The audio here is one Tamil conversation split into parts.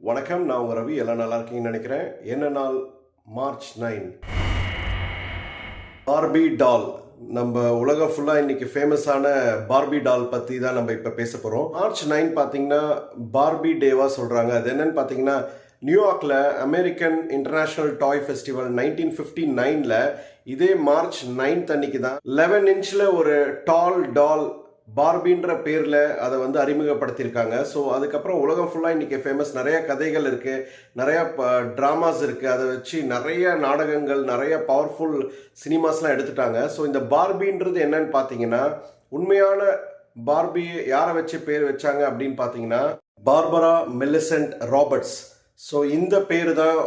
வணக்கம் நான் உங்கள் ரவி. எல்லாம் நல்லா இருக்கீங்கன்னு நினைக்கிறேன். என்ன நாள்? March nine. Barbie doll. நம்ம உலகம் ஃபுல்லாக இன்றைக்கி ஃபேமஸான பார்பி டால் பற்றி தான் நம்ம இப்போ பேச போகிறோம் மார்ச் நைன் பார்த்தீங்கன்னா பார்பி டேவாக சொல்கிறாங்க அது என்னன்னு பார்த்தீங்கன்னா நியூயார்க்கில் American international toy festival nineteen fifty நைனில் இதே மார்ச் நைன்த் அன்னைக்கு தான் லெவன் இன்ச்சில் ஒரு டால் டால் பார்பின்ற பேரில் அதை வந்து அறிமுகப்படுத்தியிருக்காங்க. ஸோ அதுக்கப்புறம் உலகம் ஃபுல்லாக இன்றைக்கி ஃபேமஸ் நிறைய கதைகள் இருக்குது நிறைய ட்ராமாஸ் இருக்குது அதை வச்சு நிறைய நாடகங்கள் நிறைய பவர்ஃபுல் சினிமாஸ்லாம் எடுத்துட்டாங்க. ஸோ இந்த பார்பின்றது என்னன்னு பார்த்தீங்கன்னா உண்மையான பார்பி யாரை வச்சு பேர் வச்சாங்க அப்படின்னு பார்த்தீங்கன்னா பார்பரா மெல்லிசன்ட் ராபர்ட்ஸ் ஸோ இந்த பேர் தான்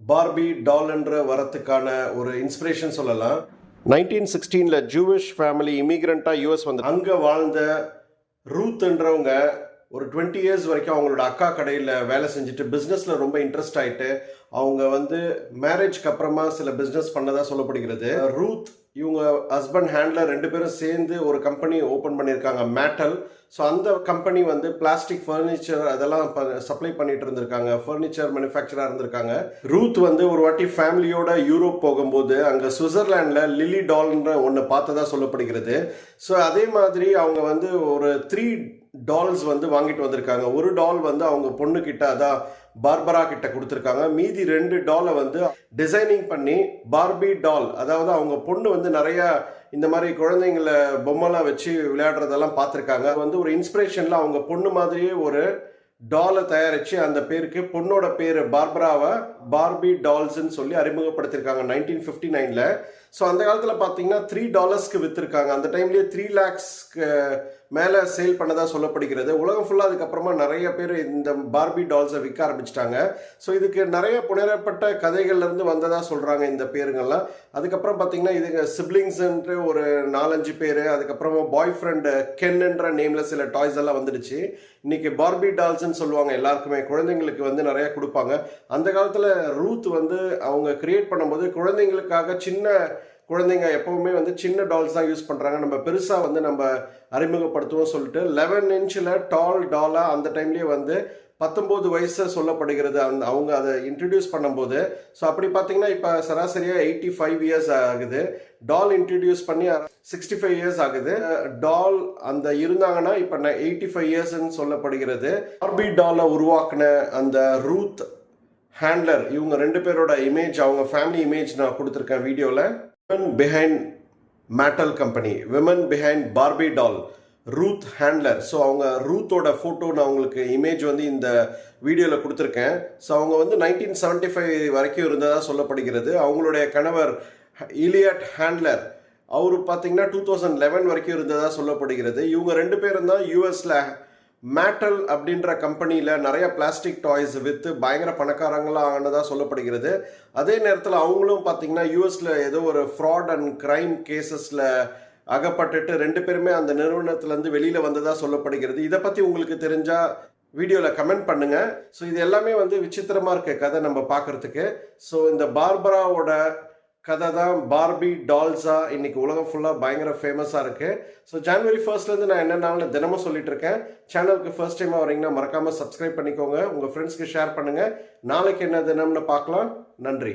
பார்பி டால்ன்ற வரத்துக்கான ஒரு இன்ஸ்பிரேஷன் சொல்லலாம். நைன்டீன் சிக்ஸ்டீனில் ஜூவிஷ் ஃபேமிலி இமிக்ரெண்ட்டாக யூஎஸ் வந்து அங்கே வாழ்ந்த ரூத்ன்றவங்க ஒரு டுவெண்ட்டி இயர்ஸ் வரைக்கும் அவங்களோட அக்கா கடையில் வேலை செஞ்சுட்டு பிஸ்னஸில் ரொம்ப இன்ட்ரெஸ்ட் ஆகிட்டு அவங்க வந்து மேரேஜ்க்கு அப்புறமா சில பிஸ்னஸ் பண்ணதாக சொல்லப்படுகிறது. ரூத் இவங்க ஹஸ்பண்ட் ஹேண்டில் ரெண்டு பேரும் சேர்ந்து ஒரு கம்பெனி ஓப்பன் பண்ணியிருக்காங்க மேட்டல் ஸோ அந்த கம்பெனி வந்து பிளாஸ்டிக் ஃபர்னிச்சர் அதெல்லாம் சப்ளை பண்ணிட்டு இருந்திருக்காங்க ஃபர்னிச்சர் மேனுஃபேக்சராக இருந்திருக்காங்க. ரூத் வந்து ஒரு வாட்டி ஃபேமிலியோட யூரோப் போகும்போது அங்கே சுவிட்சர்லாண்டில் லில்லி டால்ன்ற ஒன்று பார்த்ததா சொல்லப்படுகிறது. ஸோ அதே மாதிரி அவங்க வந்து ஒரு த்ரீ டால்ஸ் வந்து வாங்கிட்டு வந்திருக்காங்க. ஒரு டால் வந்து அவங்க பொண்ணுக்கிட்ட அதான் பார்பரா கிட்ட கொடுத்துருக்காங்க. மீதி ரெண்டு டாலை வந்து டிசைனிங் பண்ணி பார்பி டால் அதாவது அவங்க பொண்ணு வந்து நிறைய இந்த மாதிரி குழந்தைங்கள பொம்மைலாம் வச்சு விளையாடுறதெல்லாம் பார்த்துருக்காங்க. வந்து ஒரு இன்ஸ்பிரேஷனில் அவங்க பொண்ணு மாதிரியே ஒரு டாலை தயாரித்து அந்த பேருக்கு பொண்ணோட பேர் பார்பராவை பார்பி டால்ஸ்ன்னு சொல்லி அறிமுகப்படுத்தியிருக்காங்க நைன்டீன் ஃபிஃப்டி நைனில் ஸோ அந்த காலத்தில் பார்த்தீங்கன்னா த்ரீ டாலர்ஸ்க்கு விற்றுருக்காங்க அந்த டைம்லேயே த்ரீ லேக்ஸ்க்கு மேலே சேல் பண்ணதாக சொல்லப்படுகிறது. உலகம் ஃபுல்லாக அதுக்கப்புறமா நிறைய பேர் இந்த பார்பி டால்ஸை விற்க ஆரம்பிச்சிட்டாங்க. ஸோ இதுக்கு நிறைய புனரப்பட்ட கதைகள்லேருந்து வந்ததாக சொல்கிறாங்க இந்த பேருங்கள்லாம். அதுக்கப்புறம் பார்த்தீங்கன்னா இதுங்க சிப்ளிங்ஸ்ன்ற ஒரு நாலஞ்சு பேர் அதுக்கப்புறமா பாய் ஃப்ரெண்டு கென்ன்ற நேமில் சில டாய்ஸ் எல்லாம் வந்துடுச்சு. இன்றைக்கி பார்பி டால்ஸ்ன்னு சொல்லுவாங்க எல்லாருக்குமே. குழந்தைங்களுக்கு வந்து நிறைய கொடுப்பாங்க. அந்த காலத்தில் ரூத் வந்து அவங்க கிரியேட் பண்ணும்போது குழந்தைங்களுக்காக சின்ன குழந்தைங்க எப்பவுமே வந்து சின்ன டால்ஸ் தான் யூஸ் பண்ணுறாங்க நம்ம பெருசாக வந்து நம்ம அறிமுகப்படுத்துவோம் சொல்லிட்டு லெவன் இன்ச்சில் டால் டாலாக அந்த டைம்லேயே வந்து பத்தொம்போது வயசு சொல்லப்படுகிறது. அந்த அவங்க அதை இன்ட்ரடியூஸ் பண்ணும்போது ஸோ அப்படி பார்த்தீங்கன்னா இப்போ சராசரியாக எயிட்டி ஃபைவ் இயர்ஸ் ஆகுது. டால் இன்ட்ரடியூஸ் பண்ணி சிக்ஸ்டி ஃபைவ் இயர்ஸ் ஆகுது. டால் அந்த இருந்தாங்கன்னா இப்போ நான் எயிட்டி ஃபைவ் இயர்ஸ்ன்னு சொல்லப்படுகிறது. ஆர்பி டாலை உருவாக்குன அந்த ரூத் ஹேண்ட்லர் இவங்க ரெண்டு பேரோட இமேஜ் அவங்க ஃபேமிலி இமேஜ் நான் கொடுத்துருக்கேன் வீடியோவில் women behind Mattel company women behind Barbie doll Ruth Handler so அவங்க ரூத்தோட ஃபோட்டோ நான் உங்களுக்கு இமேஜ் வந்து இந்த வீடியோவில் கொடுத்துருக்கேன். ஸோ அவங்க வந்து நைன்டீன் செவன்ட்டி ஃபைவ் வரைக்கும் இருந்ததாக சொல்லப்படுகிறது. அவங்களுடைய கணவர் இலியட் ஹேண்ட்லர் அவர் பார்த்தீங்கன்னா டூ தௌசண்ட் லெவன் வரைக்கும் இருந்ததாக சொல்லப்படுகிறது. இவங்க ரெண்டு பேரும் தான் யூஎஸில் மேட்டல் அப்படின்ற கம்பெனியில் நிறைய பிளாஸ்டிக் டாய்ஸ் விற்று பயங்கர பணக்காரங்களாக ஆனதாக சொல்லப்படுகிறது. அதே நேரத்தில் அவங்களும் பார்த்தீங்கன்னா யூஎஸில் ஏதோ ஒரு ஃப்ராட் அண்ட் க்ரைம் கேசஸில் அகப்பட்டுட்டு ரெண்டு பேருமே அந்த நிறுவனத்துலேருந்து வெளியில் வந்ததாக சொல்லப்படுகிறது. இதை பற்றி உங்களுக்கு தெரிஞ்சால் வீடியோவில் கமெண்ட் பண்ணுங்கள் ஸோ இது எல்லாமே வந்து விசித்திரமாக இருக்க கதை நம்ம பார்க்குறதுக்கு ஸோ இந்த பார்பராவோட கதை தான் பார்பி டால்ஸா இன்னைக்கு உலகம் ஃபுல்லாக பயங்கர ஃபேமஸாக இருக்கு. ஸோ ஜான்வரி ஃபர்ஸ்ட்லேருந்து நான் என்னென்னாலும் தினமும் சொல்லிட்டு இருக்கேன். சேனலுக்கு ஃபர்ஸ்ட் டைமாக வரீங்கன்னா மறக்காமல் சப்ஸ்கிரைப் பண்ணிக்கோங்க. உங்கள் ஃப்ரெண்ட்ஸ்க்கு ஷேர் பண்ணுங்கள் நாளைக்கு என்ன தினம்னு பார்க்கலாம். நன்றி.